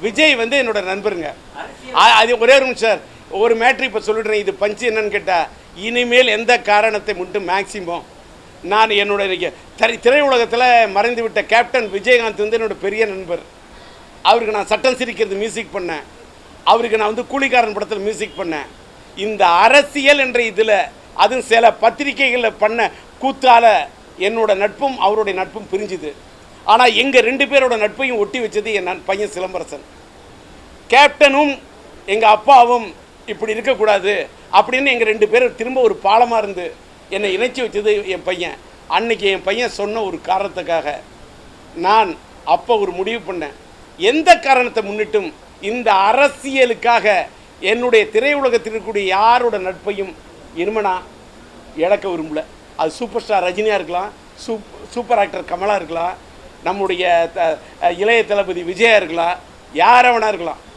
விஜய் வந்து என்னோட நண்பருங்க. அது ஒரே ஒரு நிமிஷம் சார். ஒரு மேட்ரு இப்போ சொல்லிடுறேன். இது பஞ்சு என்னன்னு கேட்டால் இனிமேல் எந்த காரணத்தை மட்டும் மேக்சிமம் நான் என்னோட திரை திரையுலகத்தில் மறைந்து விட்ட கேப்டன் விஜயகாந்த் வந்து என்னோட பெரிய நண்பர். அவருக்கு நான் சட்டம் சிரிக்கிறது மியூசிக் பண்ணேன். அவருக்கு நான் வந்து கூலிக்காரன் படத்தில் மியூசிக் பண்ணேன். இந்த அரசியல் என்ற இதில் அதுவும் சில பத்திரிகைகளில் பண்ண கூத்தால் என்னோட நட்பும் அவருடைய நட்பும் பிரிஞ்சுது. ஆனால் எங்கள் ரெண்டு பேரோட நட்பையும் ஒட்டி வச்சது என் நண்- பையன் சிலம்பரசன். கேப்டனும் எங்கள் அப்பாவும் இப்படி இருக்கக்கூடாது அப்படின்னு எங்கள் ரெண்டு பேரும் திரும்ப ஒரு பாலமாக இருந்து என்னை இணைச்சி வச்சது என் பையன். அன்னைக்கு என் பையன் சொன்ன ஒரு காரணத்துக்காக நான் அப்போ ஒரு முடிவு பண்ணேன். எந்த காரணத்தை முன்னிட்டும் இந்த அரசியலுக்காக என்னுடைய திரையுலகத்தில் இருக்கக்கூடிய யாரோட நட்பையும் இனிமனா இழக்க விரும்பல. அது சூப்பர் ஸ்டார் ரஜினியாக இருக்கலாம் சூப் சூப்பர் ஆக்டர் கமலாக இருக்கலாம் நம்முடைய த இளைய தளபதி விஜயா இருக்கலாம் யாரவனா இருக்கலாம்.